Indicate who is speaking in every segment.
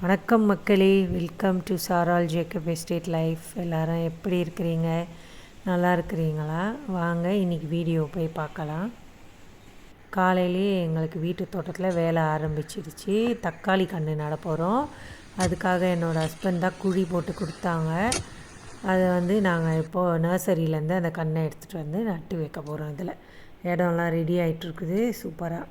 Speaker 1: வணக்கம் மக்களே. Welcome to சாரால் ஜேக்கப் எஸ்டேட் லைஃப் எல்லாரும் எப்படி இருக்கிறீங்க? நல்லா இருக்கிறீங்களா? வாங்க இன்றைக்கி வீடியோ போய் பார்க்கலாம். காலையிலேயே எங்களுக்கு வீட்டு தோட்டத்தில் வேலை ஆரம்பிச்சிருச்சு. தக்காளி கன்று நட போகிறோம் அதுக்காக என்னோடய ஹஸ்பண்ட் தான் குழி போட்டு கொடுத்தாங்க. அதை வந்து நாங்கள் இப்போது நர்சரியிலேருந்து அந்த கண்ணை எடுத்துகிட்டு வந்து நட்டு வைக்க போகிறோம் இதில். இடம்லாம் ரெடி ஆகிட்டுருக்குது சூப்பராக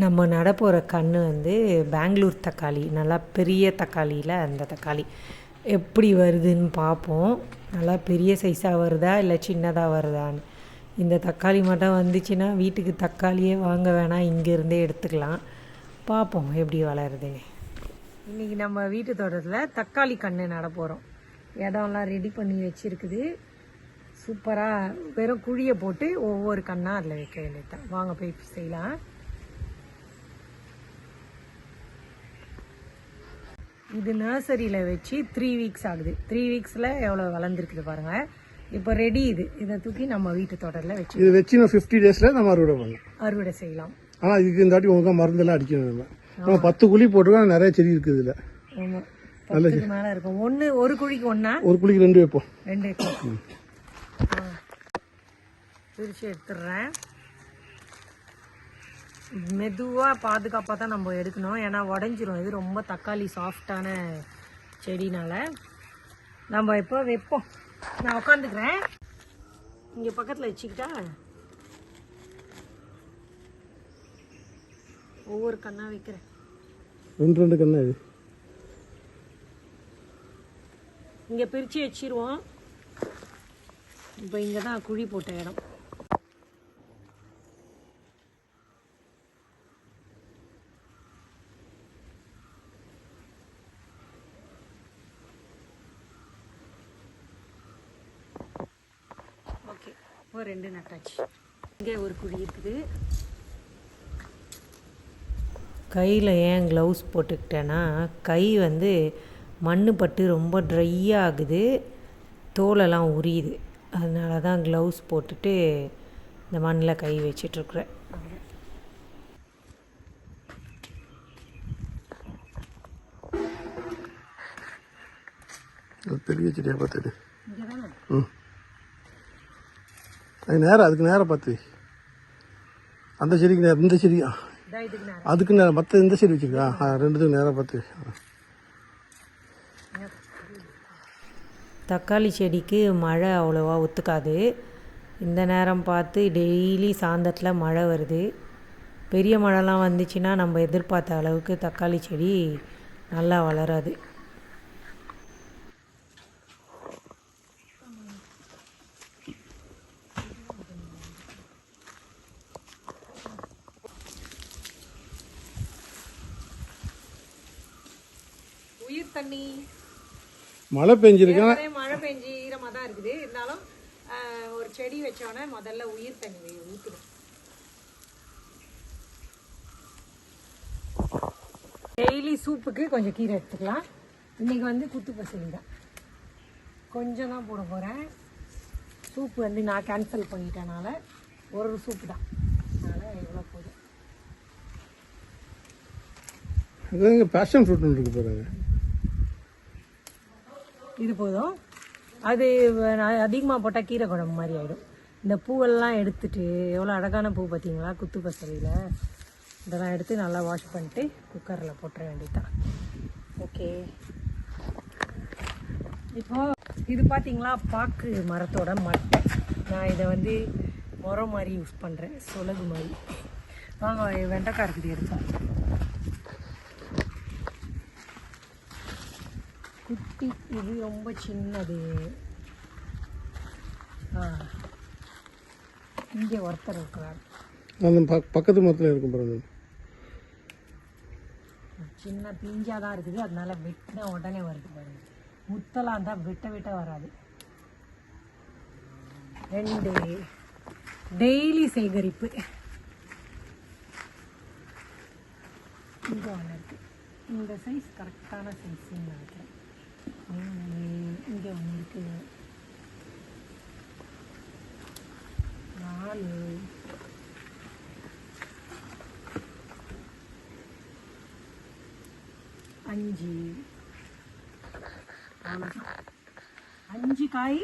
Speaker 1: நம்ம நட போகிற கன்று வந்து பெங்களூர் தக்காளி. நல்லா பெரிய தக்காளியில் அந்த தக்காளி. எப்படி வருதுன்னு பார்ப்போம் நல்லா பெரிய சைஸாக வருதா இல்லை சின்னதாக வருதான்னு. இந்த தக்காளி மட்டும் வந்துச்சுன்னா வீட்டுக்கு தக்காளியே வாங்க வேணாம் இங்கேருந்தே எடுத்துக்கலாம். பார்ப்போம் எப்படி வளருதுன்னு இன்றைக்கி நம்ம வீட்டு தோட்டத்தில் தக்காளி கன்று நட போகிறோம் இடம்லாம் ரெடி பண்ணி வச்சுருக்குது. சூப்பராக வெறும் குழியை போட்டு ஒவ்வொரு கண்ணாக அதில் வைக்க வேண்டியது தான் வாங்க போய் செய்யலாம். இது நர்சரியில் வச்சு த்ரீ வீக்ஸ் ஆகுது. த்ரீ வீக்ஸில் எவ்வளோ வளர்ந்துருக்குது பாருங்கள் இப்போ ரெடி இது. இதை தூக்கி நம்ம வீட்டு தோட்டத்தில் வச்சு
Speaker 2: இது வச்சு நான் ஃபிஃப்டி டேஸில் நம்ம அறுவடை பண்ணலாம்.
Speaker 1: அறுவடை செய்யலாம்.
Speaker 2: ஆனால் இதுக்கு இந்த வாட்டி ஒழுங்காக மருந்தெல்லாம் அடிக்கணும் நம்ம நம்ம பத்து குழி போட்டுருக்கோம் நிறைய செடி இருக்குது இதில்.
Speaker 1: ஆமாம் பத்துக்கு மேலே இருக்கும். ஒன்று ஒரு குழிக்கு ஒன்றா
Speaker 2: ஒரு குழிக்கு ரெண்டு வைப்போம்.
Speaker 1: ரெண்டு ஆ. பிரித்து எடுத்துடுறேன். மெதுவாக பாதுகாப்பாக தான் நம்ம எடுக்கணும். ஏன்னா உடஞ்சிரும். இது ரொம்ப தக்காளி சாஃப்டான செடினால. நம்ம இப்போ வைப்போம். நான் உட்காந்துக்கிறேன் இங்கே பக்கத்தில் வச்சுக்கிட்டா ஒவ்வொரு கண்ணா வைக்கிறேன்.
Speaker 2: ரெண்டு ரெண்டு கண்ணா இது.
Speaker 1: இங்கே பிரித்து வச்சிருவோம். இப்போ இங்கே தான் குழி போட்ட இடம் ஓகே ஒரு ரெண்டு நட்டாச்சு. இங்கே ஒரு குழி இருக்குது. கையில் ஏன் க்ளவுஸ் போட்டுக்கிட்டேன்னா கை வந்து மண் பட்டு ரொம்ப ட்ரை ஆகுது. தோலெல்லாம் உரியுது. அதனால தான் க்ளவுஸ் போட்டுட்டு இந்த மண்ணில் கை வச்சிட்ருக்குறேன்.
Speaker 2: பெரிய செடியாக பார்த்துடு
Speaker 1: இங்கே தானே
Speaker 2: ம். அது நேரம் அதுக்கு நேரம் பார்த்து. அந்த செடிக்கு நேரம் இந்த செடி அதுக்கு நேரம் மற்ற இந்த செடி வச்சுருக்கா? ஆ ரெண்டுத்துக்கு நேரம் பார்த்து.
Speaker 1: தக்காளி செடிக்கு மழை அவ்வளோவா ஒத்துக்காது. இந்த நேரம் பார்த்து டெய்லி சாயந்தரத்தில் மழை வருது. பெரிய மழைலாம் வந்துச்சுன்னா நம்ம எதிர்பார்த்த அளவுக்கு தக்காளி செடி நல்லா வளராது.
Speaker 2: மழை பெஞ்சிருக்கா?
Speaker 1: ஒரே மழை பெஞ்சு ஈரமாக தான் இருக்குது. இருந்தாலும் ஒரு செடி வச்சோடனே முதல்ல உயிர் தண்ணி ஊற்றணும் டெய்லி சூப்புக்கு கொஞ்சம் கீரை எடுத்துக்கலாம். இன்னைக்கு வந்து குத்து பசலி தான். கொஞ்சம் தான் போட போகிறேன் சூப்பு வந்து நான் கேன்சல் பண்ணிட்டனால ஒரு சூப்பு தான். அதனால் எவ்வளோ போதும்.
Speaker 2: பேஷன் ஃப்ரூட் ஒன்று இருக்கு பாருங்க
Speaker 1: இது போதும். அது அதிகமாக போட்டால் கீரை குழம்பு மாதிரி ஆகிடும் இந்த பூவெல்லாம் எடுத்துட்டு எவ்வளோ அழகான பூ பார்த்தீங்களா? குத்து பசலியில் இதெல்லாம் எடுத்து நல்லா வாஷ் பண்ணிட்டு குக்கரில் போட்டுற வேண்டியதான் ஓகே இப்போது இது பார்த்தீங்களா? பாக்கு மரத்தோட மட்டை. நான் இதை வந்து முறை மாதிரி யூஸ் பண்ணுறேன் சொலகு மாதிரி. வாங்க வெண்டைக்காய் இருக்குது எடுத்தேன் குட்டி இது ரொம்ப சின்னது. இங்கே ஒருத்தர் இருக்கிறார்.
Speaker 2: அந்த பக்கத்து மரத்தில் இருக்கும் பாருங்க.
Speaker 1: சின்ன பிஞ்சாக தான் இருக்குது. அதனால வெட்டினா உடனே வருது பாருங்க. முத்தலாம் இருந்தால் வெட்ட வெட்ட வராது. ரெண்டு டெய்லி சேகரிப்பு. இங்கே ஒன்று இருக்கு. இந்த சைஸ் கரெக்டான சைஸ்ன்னு நினைக்கிறேன். இங்கே ஒன்று நாலு. அஞ்சு. அஞ்சு காய்.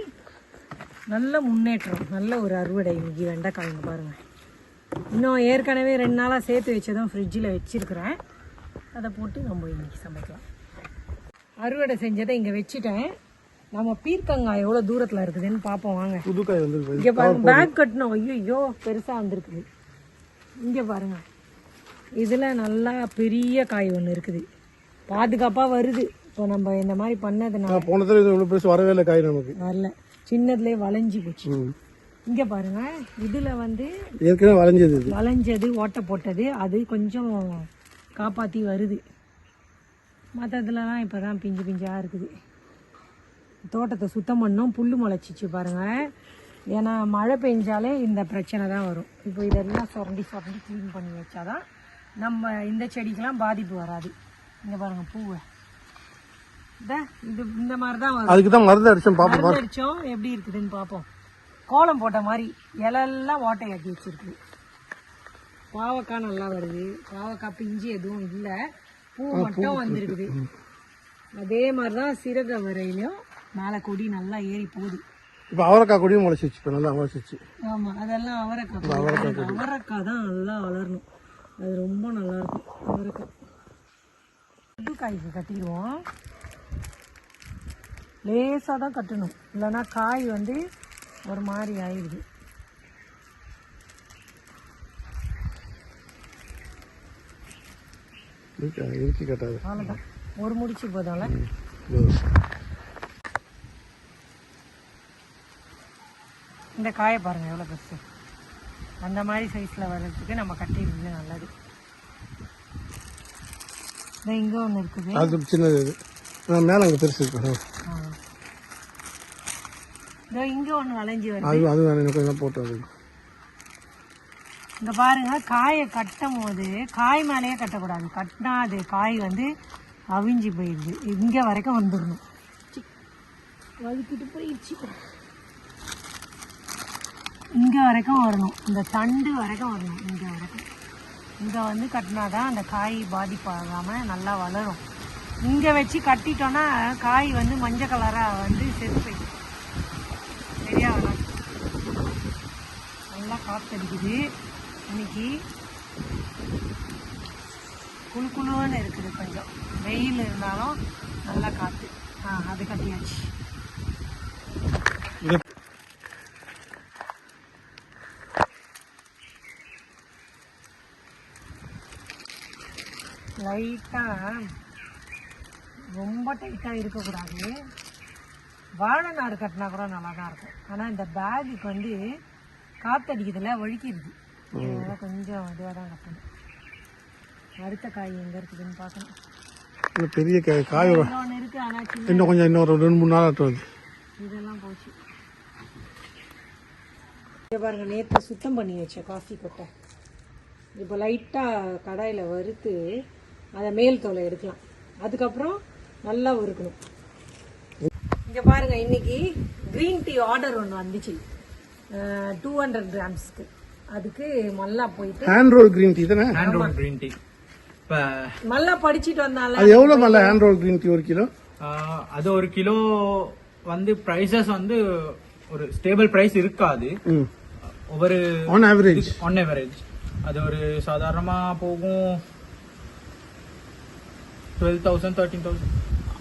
Speaker 1: நல்ல முன்னேற்றம். நல்ல ஒரு அறுவடை. இன்னைக்கு வெண்டைக்காய்ங்க பாருங்கள் இன்னும் ஏற்கனவே ரெண்டு நாளாக சேர்த்து வச்சதும் ஃப்ரிட்ஜில் வச்சுருக்குறேன். அதை போட்டு நம்ம இன்றைக்கி சமைக்கலாம். அறுவடை செஞ்சதை இங்கே வச்சுட்டேன். நம்ம பீர்க்கங்காய் எவ்வளோ தூரத்தில் இருக்குதுன்னு பார்ப்போம் வாங்க.
Speaker 2: புதுக்காய் வந்துருக்கு
Speaker 1: இங்கே பாருங்க பேக் கட்டணும் ஐயோ பெருசாக வந்திருக்குது. இங்கே பாருங்க. இதில் நல்லா பெரிய காய் ஒன்று இருக்குது. பாதுகாப்பாக வருது. இப்போ நம்ம இந்த மாதிரி பண்ணதுனால
Speaker 2: போன தடவை இவ்வளோ பெருசு வரவே இல்லை காய் நமக்கு.
Speaker 1: வரல. சின்னதுலேயே வளைஞ்சி போச்சு. இங்கே பாருங்க இதில் வந்து
Speaker 2: ஏற்கனவே வளைஞ்சது
Speaker 1: வளைஞ்சது ஓட்டை போட்டது. அது கொஞ்சம் காப்பாற்றி வருது. மற்றதுலலாம் இப்போ தான் பிஞ்சு பிஞ்சாக இருக்குது. தோட்டத்தை சுத்தம் பண்ணோம் புல் முளைச்சிச்சு பாருங்க. ஏன்னா மழை பெஞ்சாலே இந்த பிரச்சனை தான் வரும். இப்போ இதெல்லாம் சுரண்டி சுரண்டி க்ளீன் பண்ணி வச்சாதான் நம்ம இந்த செடிக்கெல்லாம் பாதிப்பு வராது. இங்கே பாருங்க பூவை. இது இந்த மாதிரி தான் வரும்.
Speaker 2: அதுக்கு தான் மருந்து அடிச்சேன் பாப்போம்
Speaker 1: மருந்து அடிச்சோம் எப்படி இருக்குதுன்னு பார்ப்போம் கோலம் போட்ட மாதிரி இலெல்லாம் ஓட்டையாக்கி வச்சிருக்கு. பாவக்காய் நல்லா வருது. பாவக்காய் பிஞ்சு எதுவும் இல்லை. பூ மட்டும் வந்திருக்குது. அதே மாதிரி தான் சிறக வரையிலையும் மேலே கொடி நல்லா ஏறி போகுது.
Speaker 2: இப்போ அவரைக்காய் கொடியும் முளைச்சிச்சு இப்போ நல்லா முளைச்சிச்சு
Speaker 1: ஆமா அதெல்லாம் அவரைக்காய். அவரைக்காய் தான் நல்லா வளரணும். அது ரொம்ப நல்லா இருக்கும் அவரைக்காய். புது காய்க்கு கட்டிடுவோம். லேசாக தான் கட்டணும். இல்லைன்னா காய் வந்து ஒரு மாதிரி ஆயிடுது.
Speaker 2: இருக்கு கட்டாது
Speaker 1: அவ்வளோதான் ஒரு முடிச்சு போதும்ல? இந்த காயை பாருங்க எவ்வளோ பெருசு. அந்த மாதிரி சைஸில் வர்றதுக்கு நம்ம கட்டிடுறது நல்லது. இங்கே ஒன்று இருக்குது.
Speaker 2: அது சின்னது இது. நான் மேலே அங்கே பெருசு இருக்கு.
Speaker 1: ஆ. இதோ இங்கே ஒன்று வளைஞ்சி வருது.
Speaker 2: அது அது கொஞ்சம் போட்டு அது
Speaker 1: இந்த பாருங்க காயை கட்டும் போது காய் மேலேயே கட்டக்கூடாது. கட்டினா அது காய் வந்து அவிஞ்சு போயிடுது. இங்கே வரைக்கும் வந்துடணும். வழுக்கிட்டு போயிடுச்சு. இங்கே வரைக்கும் வரணும். இந்த தண்டு வரைக்கும் வரணும். இங்கே வரைக்கும். இங்கே வந்து கட்டினாதான் அந்த காய் பாதிப்பாகாமல் நல்லா வளரும். இங்கே வச்சு கட்டிட்டோன்னா காய் வந்து மஞ்சள் கலராக வந்து செத்து போயிடும். சரியா? வளரும் நல்லா காத்தடிக்குது. இன்னைக்கு குளுன்னு இருக்குது கொஞ்சம். வெயில் இருந்தாலும் நல்லா காற்று ஆ அது கட்டியாச்சு. லைட்டாக ரொம்ப டைட்டாக இருக்கக்கூடாது. வாழை நாடு கட்டினா கூட நல்லா தான் இருக்கும். ஆனால் இந்த பேகுக்கு வந்து காத்தடிக்கிறதுல வழுக்கிடுது அதனால கொஞ்சம் இதுவாக தான் கட்டணும் அடுத்த காய் எங்கே இருக்குதுன்னு பார்க்கணும்.
Speaker 2: இன்னும் பெரிய காய் காய்.
Speaker 1: இன்னொன்று இருக்குது ஆனால்
Speaker 2: இன்னும் கொஞ்சம் இன்னொரு ரெண்டு மூணு நாள் ஆட்டும்
Speaker 1: இதெல்லாம் போச்சு. இங்க பாருங்க நேற்று சுத்தம் பண்ணி வச்ச காஃபி கொட்டை. இப்போ லைட்டாக கடாயில் வறுத்து அதை மேல் தோலை எடுக்கலாம். அதுக்கப்புறம் நல்லா வறுக்கணும். இங்கே பாருங்க இன்னைக்கு க்ரீன் டீ ஆர்டர் ஒன்று வந்துச்சு. டூ ஹண்ட்ரட் கிராம்ஸ்க்கு அதுக்கு மல்லா போயிட்டு
Speaker 2: ஹேண்ட் ரோல் கிரீன் டீ தானே?
Speaker 3: ஹேண்ட் ரோல் கிரீன் டீ இப்போ
Speaker 1: மல்லா படிச்சுட்டு வந்தால
Speaker 2: அது எவ்வளோ மேலே ஹேண்ட் ரோல் கிரீன் டீ ஒரு கிலோ?
Speaker 3: அது ஒரு கிலோ வந்து ப்ரைஸஸ் வந்து ஒரு ஸ்டேபிள் ப்ரைஸ் இருக்காது. ஒவ்வொரு
Speaker 2: ஆன் ஆவரேஜ்
Speaker 3: ஒன் எவரேஜ் அது ஒரு சாதாரணமா போகும். டுவெல் தௌசண்ட் தேர்ட்டீன் தௌசண்ட்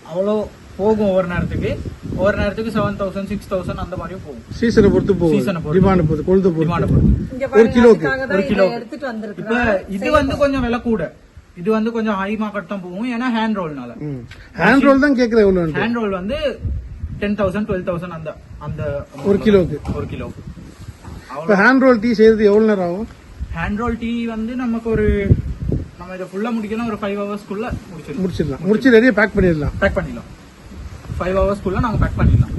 Speaker 3: அவ்வளோ போகும் ஒவ்வொரு நேரத்துக்கு. ஒவ்வொரு நேரத்துக்கு செவன் தௌசண்ட் சிக்ஸ் தௌசண்ட் அந்த மாதிரியும் போகும்.
Speaker 2: சீசனை பொறுத்து போகும்.
Speaker 3: சீசனை பொறுத்து.
Speaker 2: டிமாண்டை பொறுத்து
Speaker 3: டிமாண்டை
Speaker 2: பொறுத்து.
Speaker 1: பாருங்க
Speaker 2: கிலோக்கு,
Speaker 1: தான் இதை எடுத்துட்டு
Speaker 3: இது வந்து கொஞ்சம் விலை கூட. இது வந்து கொஞ்சம் ஹை மார்க்கெட் தான் போகும். ஏன்னா ஹேண்ட் ரோல்னால
Speaker 2: ஹேண்ட் ரோல் தான் கேட்குறேன் எவ்வளோ
Speaker 3: ஹேண்ட் ரோல் வந்து டென் தௌசண்ட் டுவெல் தௌசண்ட் அந்த அந்த
Speaker 2: ஒரு கிலோக்கு.
Speaker 3: ஒரு கிலோ
Speaker 2: இப்போ ஹேண்ட் ரோல் டீ செய்யறது எவ்வளோ நேரம் ஆகும்?
Speaker 3: ஹேண்ட் ரோல் டீ வந்து நமக்கு ஒரு நம்ம இதை ஃபுல்லா முடிக்கணும் ஒரு ஃபைவ் ஹவர்ஸ்க்குள்ள முடிச்சிடலாம்.
Speaker 2: முடிச்சிடலாம். முடிச்சு ரெடியாக பேக் பண்ணிடலாம்.
Speaker 3: பேக் பண்ணிடலாம். ஃபைவ் ஹவர்ஸ்க்குள்ள நாங்க பேக் பண்ணிடலாம்.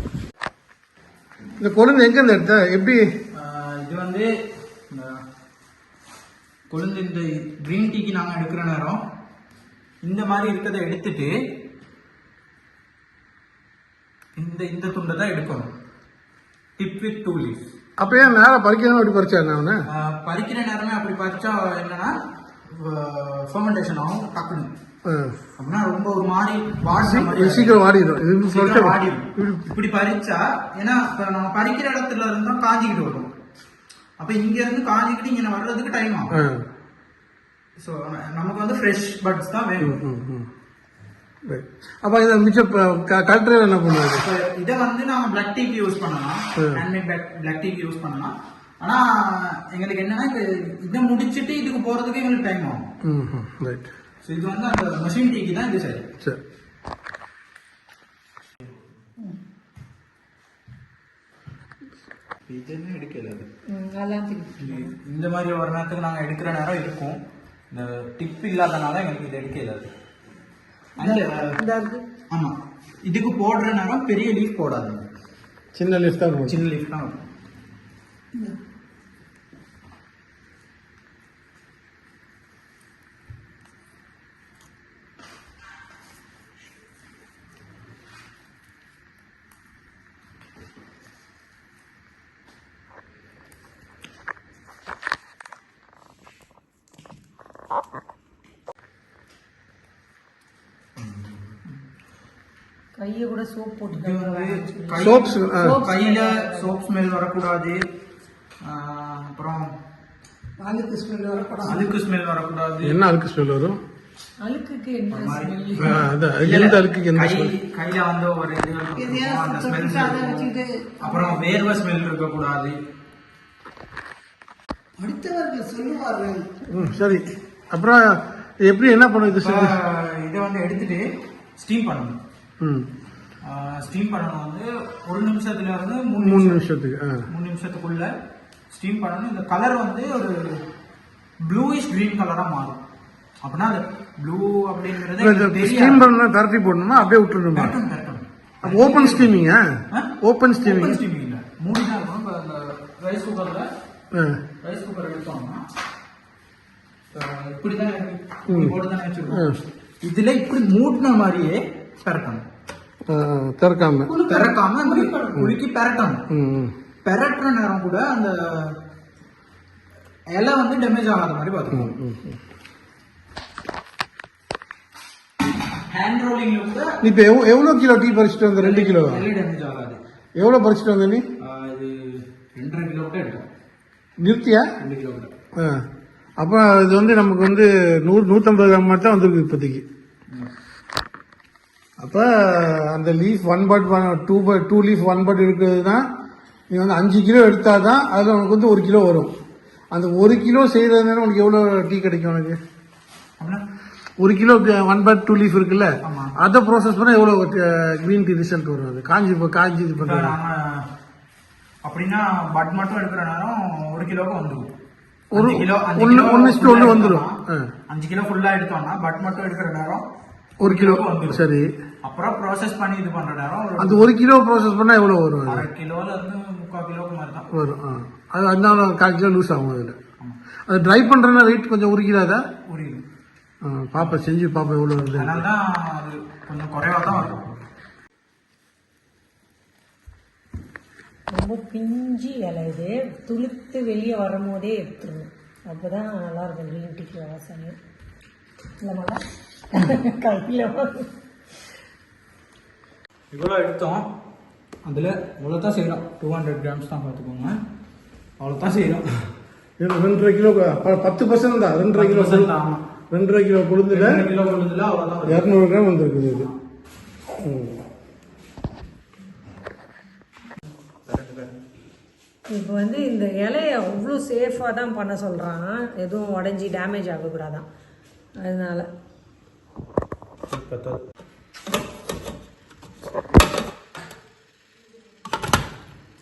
Speaker 2: இந்த கொழுந்து எங்கேருந்து எடுத்த? எப்படி?
Speaker 3: இது வந்து இந்த கொழுந்து இந்த கிரீன் டீக்கு நாங்க எடுக்கிற நேரம். இந்த மாதிரி இருக்கிறத எடுத்துட்டு இந்த இந்த துண்டை தான் எடுக்கணும். டிப் வித் டூ லீஃப்
Speaker 2: அப்போ ஏன் நேரம் பறிக்கணும் அப்படி பறிச்சாரு நான்
Speaker 3: பறிக்கிற நேரமே அப்படி பறிச்சா என்னன்னா ஃபர்மெண்டேஷன் ஆகும் டக்குன்னு. அப்படின்னா ரொம்ப ஒரு மாதிரி
Speaker 2: சீக்கிரம் வாடிடும். இது சொல்லிட்டு
Speaker 3: வாடிடும். இப்படி பறிச்சா ஏன்னா இப்ப நம்ம பறிக்கிற இடத்துல இருந்தா காஞ்சிக்கிட்டு வரும். அப்ப இங்க இருந்து காஞ்சிக்கிட்டு இங்க வர்றதுக்கு டைம். ஆகும். சோ நமக்கு வந்து ஃப்ரெஷ் பட்ஸ் தான் வேணும்.
Speaker 2: அப்ப இதை மிச்சம் கலெக்டர் என்ன பண்ணுவாரு?
Speaker 3: இப்ப இதை வந்து நாம பிளக் டீக்கு யூஸ் பண்ணலாம். ஹேண்ட்மேட் பிளக் டீக்கு யூஸ் பண்ணலாம். ஆனா எங்களுக்கு என்னன்னா இதை முடிச்சிட்டு இதுக்கு போறதுக்கு எங்களுக்கு டைம் ஆகும்.
Speaker 2: ரைட்
Speaker 3: ஸோ இது வந்து அந்த மெஷின் டீக்கு தான் இது சரி
Speaker 2: சரி
Speaker 3: இதுன்னு எடுக்கல அது?
Speaker 1: அதெல்லாம் தெரியும்.
Speaker 3: இந்த மாதிரி ஒரு நேரத்துக்கு நாங்க எடுக்கிற நேரம் இருக்கும். இந்த டிப் இல்லாதனால எங்களுக்கு இது எடுக்க இல்லாது
Speaker 1: இந்த இருக்கு
Speaker 3: ஆமா. இதுக்கு போடுற நேரம் பெரிய லீஃப் போடாது
Speaker 2: சின்ன லிஸ்ட் தான் இருக்கும்.
Speaker 3: சின்ன லீஃப் தான்
Speaker 1: கையை கூட சோப் போட்டு
Speaker 2: ஆ.
Speaker 3: கையில சோப் ஸ்மெல் வரக்கூடாது. அப்புறம்
Speaker 1: அழுக்கு ஸ்மெல் வரக்கூடாது.
Speaker 3: அழுக்கு ஸ்மெல் வரக்கூடாது.
Speaker 2: என்ன அழுக்கு ஸ்மெல் வரும்?
Speaker 1: அழுக்குக்கு
Speaker 2: எந்த அழுக்குக்கு எந்த
Speaker 3: கையில வந்து ஒரு இது அந்த ஸ்மெல் அப்புறம் வேர்வை ஸ்மெல் இருக்கக்கூடாது.
Speaker 1: அடுத்தவர்கள் சொல்லுவார்கள்.
Speaker 2: ம் சரி. அப்புறம் எப்படி என்ன பண்ணுது
Speaker 3: இதை வந்து எடுத்துட்டு ஸ்டீம் பண்ணணும். ஸ்டீம் பண்ணணும் வந்து ஒரு நிமிஷத்துல இருந்து மூணு
Speaker 2: நிமிஷத்துக்கு
Speaker 3: மூணு நிமிஷத்துக்குள்ள ஸ்டீம் பண்ணணும் இந்த கலர் வந்து ஒரு ப்ளூயிஷ் கிரீன் கலரா மாறும் அப்படின்னா அது ப்ளூ அப்படிங்கிறது
Speaker 2: ஸ்டீம்
Speaker 3: தெரியாது.
Speaker 2: பண்ணா பரட்டி போடணுமா அப்படியே. அப்போ ஓப்பன் ஸ்டீமிங்கா? ஓப்பன் ஸ்டீமிங்
Speaker 3: steaming இல்ல. மூடி தான் இருக்கும். இப்ப இந்த ரைஸ் குக்கர்ல ரைஸ் குக்கர் எடுத்தோம்னா. இப்படி போட்டு தானே வச்சிருக்கோம். இதுல இப்படி மூடின மாதிரியே பெரட்டணும்.
Speaker 2: திறக்காம.
Speaker 3: இப்படி குலுக்கி பெரட்டணும்.
Speaker 2: ம் ம்.
Speaker 3: பெரட்டுற நேரம் கூட அந்த இலை வந்து டேமேஜ் ஆகாத மாதிரி பார்த்துக்கணும். ஹேண்ட் ரோலிங்ல கூட
Speaker 2: இப்போ எவ்வளோ கிலோ டீ பறிச்சுட்டு வந்த ரெண்டு கிலோ
Speaker 3: இலை டேமேஜ் ஆகாது.
Speaker 2: எவ்வளோ பறிச்சுட்டு வந்த நீ?
Speaker 3: ஆஹ் இது ரெண்டரை கிலோ கூட
Speaker 2: நிறுத்தியா?
Speaker 3: ரெண்டு கிலோ கூட.
Speaker 2: ஆ. அப்போ இது வந்து நமக்கு வந்து நூறு நூற்றம்பது கிராம் மட்டும் தான் வந்திருக்கு இப்போதைக்கு. அப்போ அந்த leaf one bud two bud two leaf one bud இருக்கிறதுனா நீ வந்து அஞ்சு கிலோ எடுத்தால் தான் அதில் உனக்கு வந்து ஒரு கிலோ வரும். அந்த ஒரு கிலோ செய்கிறதுனால உனக்கு எவ்வளோ டீ கிடைக்கும் உனக்கு? ஒரு kilo one bud two leaf இருக்குல்ல. அதை ப்ராசஸ் பண்ணால் எவ்வளோ க்ரீன் டீ ரிசல்ட் வரும் அது? காஞ்சி இப்போ காஞ்சி இது
Speaker 3: நாம அப்படின்னா பட் மட்டும் எடுக்கிற நேரம் ஒரு கிலோவுக்கு வந்துடும்
Speaker 2: ஒரு-
Speaker 3: கிலோ full-ஆ
Speaker 2: ஒண்ணு வந்துரும்.
Speaker 3: எடுத்தோம்னா, அஞ்சு கிலோ ஃபுல்லா எடுத்தோம்னா பட் மட்டும் எடுக்கிற நேரம்
Speaker 2: ஒரு கிலோ. சரி.
Speaker 3: அப்புறம் ப்ராசஸ் பண்ணி இது பண்ற நேரம் ஒரு
Speaker 2: அந்த ஒரு கிலோ ப்ராசஸ் பண்ணால் எவ்வளோ வரும் அது?
Speaker 3: அரை கிலோல இருந்து முக்கால் கிலோக்கு மாதிரி தான்.
Speaker 2: வரும் ஆ. அது அதனால கால் கிலோ லூஸ் ஆகும் அதில். அது ட்ரை பண்ணுறதுனா வெயிட் கொஞ்சம் உரிக்கிறாதா
Speaker 3: ஒரு கிலோ
Speaker 2: ஆ, பாப்பா செஞ்சு பாப்பா எவ்வளோ வருது?
Speaker 3: அதனால தான் அது கொஞ்சம் குறைவா தான் வரும்.
Speaker 1: ரொம்ப பிஞ்சு இலை இது. துளுத்து வெளியே வரும்போதே எடுத்துடணும். அப்போ தான் நல்லாயிருக்கும் க்ரீன் டீக்கு வாசனை இல்லைமாடா கையில்
Speaker 3: இவ்வளோ எடுத்தோம். அதில் இவ்வளோ தான் செய்கிறோம் டூ ஹண்ட்ரட் கிராம்ஸ் தான் பார்த்துக்கோங்க. அவ்வளோ தான் செய்கிறோம்
Speaker 2: ரெண்டரை கிலோ ப- பத்து பர்சன்ட் தான். ரெண்டரை கிலோ
Speaker 3: ஆமாம்
Speaker 2: ரெண்டரை கிலோ கொழுந்துல
Speaker 3: கிலோ கொழுந்துல அவ்வளோதான்.
Speaker 2: இரநூறு கிராம் வந்திருக்குது இது.
Speaker 1: இப்போ வந்து இந்த இலையை அவ்வளோ சேஃபாக தான் பண்ண சொல்கிறான் எதுவும் உடஞ்சி டேமேஜ் ஆகக்கூடாதான். அதனால.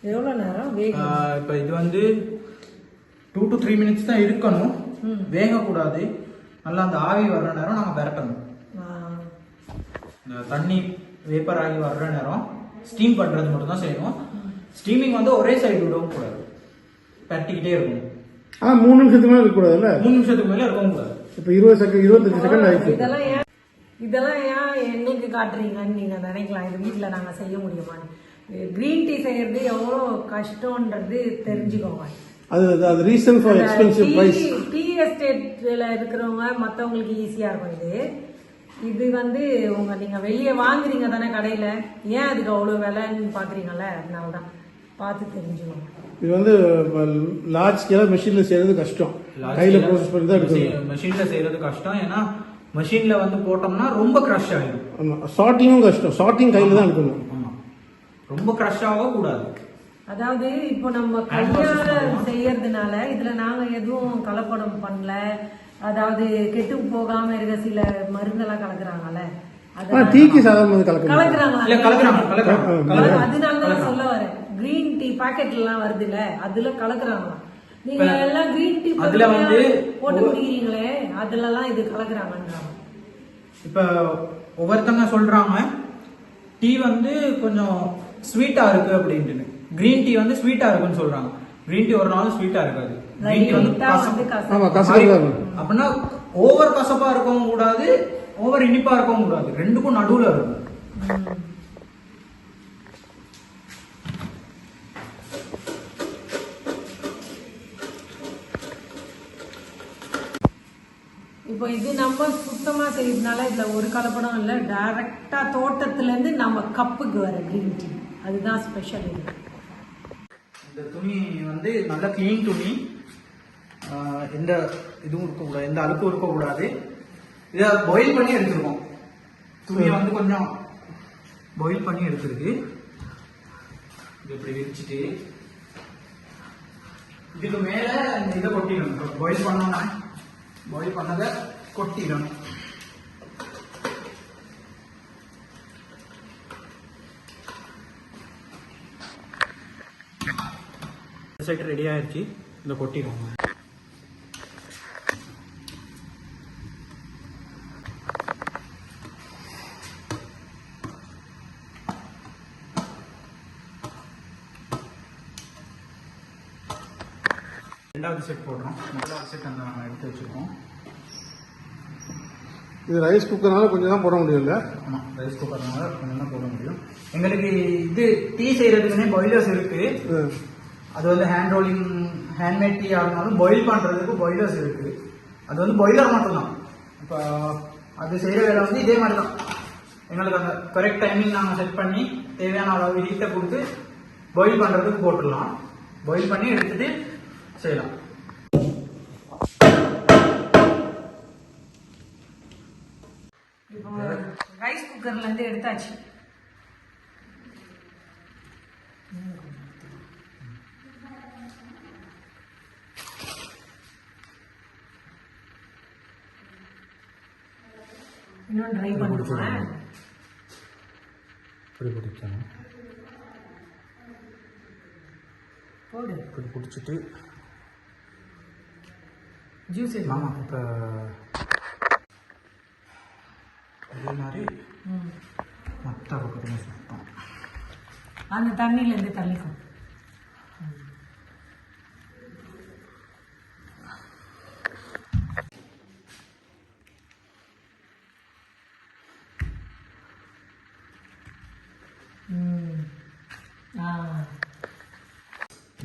Speaker 1: எவ்வளோ நேரம்?
Speaker 3: இப்போ இது வந்து டூ டு த்ரீ மினிட்ஸ் தான் இருக்கணும். வேகக்கூடாது. நல்லா அந்த ஆவி வர்ற நேரம் நாங்கள் பெரட்டணும்
Speaker 1: ஆ,
Speaker 3: இந்த தண்ணி வேப்பர் ஆகி வர்ற நேரம் ஸ்டீம் பண்ணுறது மட்டும் தான் செய்யணும். ஸ்டீமிங் வந்து ஒரே சைடு விடவும் கூடாது. பெரட்டிக்கிட்டே இருக்கணும்.
Speaker 2: ஆ மூணு நிமிஷத்துக்கு மேலே இருக்கக்கூடாதுல்ல?
Speaker 3: மூணு நிமிஷத்துக்கு மேலே இருக்கவும் கூடாது.
Speaker 2: இப்போ இருபது செகண்ட் இருபத்தஞ்சு செகண்ட் ஆயிடுச்சு.
Speaker 1: இதெல்லாம் ஏன் இதெல்லாம் ஏன் எங்களுக்கு காட்டுறீங்கன்னு நீங்கள் நினைக்கலாம். இது வீட்டில் நாங்கள் செய்ய முடியுமான்னு. க்ரீன் டீ செய்யறது எவ்வளோ கஷ்டன்றது தெரிஞ்சுக்கோங்க.
Speaker 2: அது அது- reason for expensive price
Speaker 1: tea எஸ்டேட்ல இருக்கிறவங்க மற்றவங்களுக்கு ஈஸியாக இருக்கும் இது. இது வந்து உங்க நீங்க வெளியே வாங்குறீங்க தானே கடையில. ஏன் அதுக்கு அவ்வளோ விலைன்னு பாக்குறீங்கல்ல? அதனால தான் பார்த்து தெரிஞ்சுக்கோங்க.
Speaker 2: இது வந்து லார்ஜ் ஸ்கேலாக மிஷினில் செய்கிறது கஷ்டம். கையில் ப்ரோசஸ் பண்ணி தான் எடுக்கணும்.
Speaker 3: மெஷின்ல செய்யறது கஷ்டம். ஏன்னா மெஷின்ல வந்து போட்டோம்னா ரொம்ப க்ரஷ் ஆயிடும்.
Speaker 2: ஷார்ட்டிங்கும் கஷ்டம். ஷார்ட்டிங் கையில் தான் எடுக்கணும்.
Speaker 3: ரொம்ப க்ரஷ் ஆக கூடாது.
Speaker 1: அதாவது இப்போ நம்ம கையால செய்யறதுனால இதுல நாங்க எதுவும் கலப்படம் பண்ணல. அதாவது கெட்டு போகாம இருக்க சில மருந்தெல்லாம் கலக்குறாங்கல்ல.
Speaker 2: டீக்கு சாதாரண வந்து
Speaker 1: கலக்குறாங்களா?
Speaker 3: கலக்குறாங்க கலக்குறாங்க.
Speaker 1: கலக்கு- அதனால தான் சொல்ல வரேன். கிரீன் டீ பாக்கெட்ல எல்லாம் வருது இல்ல அதுல கலக்குறாங்களாம். நீங்க எல்லாம் கிரீன் டீ
Speaker 3: அதுல வந்து
Speaker 1: போட்டு குடிக்கிறீங்களே இது கலக்குறாங்கன்றாங்க.
Speaker 3: இப்ப ஒவ்வொருத்தங்க சொல்றாங்க டீ வந்து கொஞ்சம் ஸ்வீட்டா இருக்கு அப்படின்ட்டு கிரீன் டீ வந்து ஸ்வீட்டா இருக்குன்னு சொல்றாங்க. கிரீன் டீ ஒரு நாள் ஸ்வீட்டா இருக்காது. கிரீன் டீ வந்து அப்படின்னா ஓவர் கசப்பா இருக்கவும் கூடாது ஓவர் இனிப்பா இருக்கவும் கூடாது. ரெண்டுக்கும் நடுவுல இருக்கும்.
Speaker 1: இப்போ இது நம்ம சுத்தமா செய்யறதுனால இதுல ஒரு கலப்படம் இல்ல. டைரக்டா தோட்டத்துல இருந்து நம்ம கப்புக்கு வர கிரீன் டீ அதுதான் ஸ்பெஷல் இது.
Speaker 3: இந்த துணி வந்து நல்ல க்ளீன் துணி. எந்த இதுவும் இருக்கக்கூடாது எந்த அழுக்கும் இருக்கக்கூடாது. இதை பாயில் பண்ணி எடுத்துருக்கோம். துணியை வந்து கொஞ்சம் பாயில் பண்ணி எடுத்துருக்கு. இது இப்படி விரிச்சிட்டு. இதுக்கு மேல இதை கொட்டிடணும். பாயில் பண்ணோம்னா பாயில் பண்ணதை கொட்டிடும். செட் ரெடி ஆயிடுச்சு இந்த கொட்டிடும் ரெண்டாவது செட் போடுறோம். முதலாவது செட் அந்த நம்ம எடுத்து வச்சுருக்கோம்.
Speaker 2: இது ரைஸ் குக்கர்னால கொஞ்சம் தான் போட முடியல
Speaker 3: ஆமாம் ரைஸ் குக்கர்னால கொஞ்சம் தான் போட முடியும். எங்களுக்கு இது டீ செய்யறதுக்குன்னே பாய்லர்ஸ் இருக்கு.
Speaker 2: ம்.
Speaker 3: அது வந்து ஹேண்ட் ரோலிங் ஹேண்ட்மேட் டீ ஆனாலும் பாயில் பண்றதுக்கு பாய்லர்ஸ் இருக்கு. அது வந்து பாய்லர் மட்டும்தான். இப்போ அது செய்யற வேலை வந்து இதே மாதிரி தான் எங்களுக்கு அந்த கரெக்ட் டைமிங் நாங்கள் செட் பண்ணி தேவையான அளவு ஹீட்டை கொடுத்து பாயில் பண்றதுக்கு போட்டுடலாம். பாயில் பண்ணி எடுத்துட்டு செய்யலாம்
Speaker 1: இப்போ ரைஸ் குக்கர்ல இருந்து எடுத்தாச்சு. இன்னும் ட்ரை பண்ணுமா
Speaker 3: இப்படி பிடிக்கணும்
Speaker 1: போடு.
Speaker 3: இப்படி பிடிச்சிட்டு
Speaker 1: ஜூஸ்
Speaker 3: ஆமாம் இப்போ அதே மாதிரி மற்ற பக்கத்துலையும் சுத்தம்
Speaker 1: அந்த தண்ணியில இருந்து தள்ளிக்கும்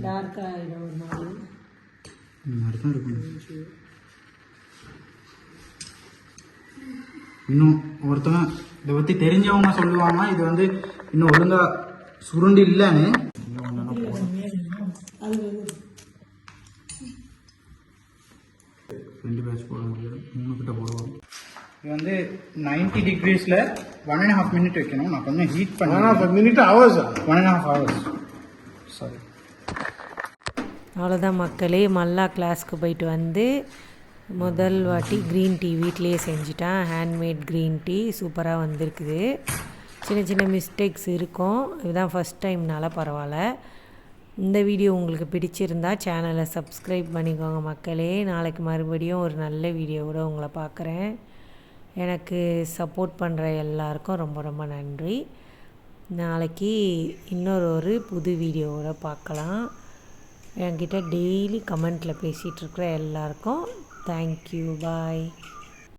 Speaker 1: டார்க் ஆகிடும் ஒரு
Speaker 3: இந்த மாதிரி தான் இருக்கும் இன்னும் ஒருத்தவங்க இதை பற்றி தெரிஞ்சவங்க சொல்லுவாங்க இது வந்து இன்னும் ஒழுங்கா சுருண்டு இல்லைன்னு. ரெண்டு பேட்ச் போட முடியாது மூணு கிட்ட போடுவோம். இது வந்து நைன்டி டிகிரிஸில் ஒன் அண்ட் ஹாஃப் மினிட் வைக்கணும். நான் கொஞ்சம் ஹீட் பண்ணேன்
Speaker 2: minute hours
Speaker 3: one and half hours sorry
Speaker 1: அவ்வளோதான் மக்களே மல்லா கிளாஸ்க்கு போயிட்டு வந்து முதல் வாட்டி க்ரீன் டீ வீட்லேயே செஞ்சுட்டேன். ஹேண்ட்மேட் க்ரீன் டீ சூப்பராக வந்திருக்குது. சின்ன சின்ன மிஸ்டேக்ஸ் இருக்கும். இதுதான் ஃபஸ்ட் டைம்னால பரவாயில்ல. இந்த வீடியோ உங்களுக்கு பிடிச்சிருந்தா சேனலை சப்ஸ்கிரைப் பண்ணிக்கோங்க மக்களே. நாளைக்கு மறுபடியும் ஒரு நல்ல வீடியோவோட உங்களை பார்க்குறேன். எனக்கு சப்போர்ட் பண்ணுற எல்லாருக்கும் ரொம்ப ரொம்ப நன்றி. நாளைக்கு இன்னொரு ஒரு புது வீடியோவோட பார்க்கலாம். என்கிட்ட டெய்லி கமெண்ட்டில் பேசிகிட்ருக்குற எல்லாருக்கும் எல்லாருக்கும் தேங்க்யூ பாய்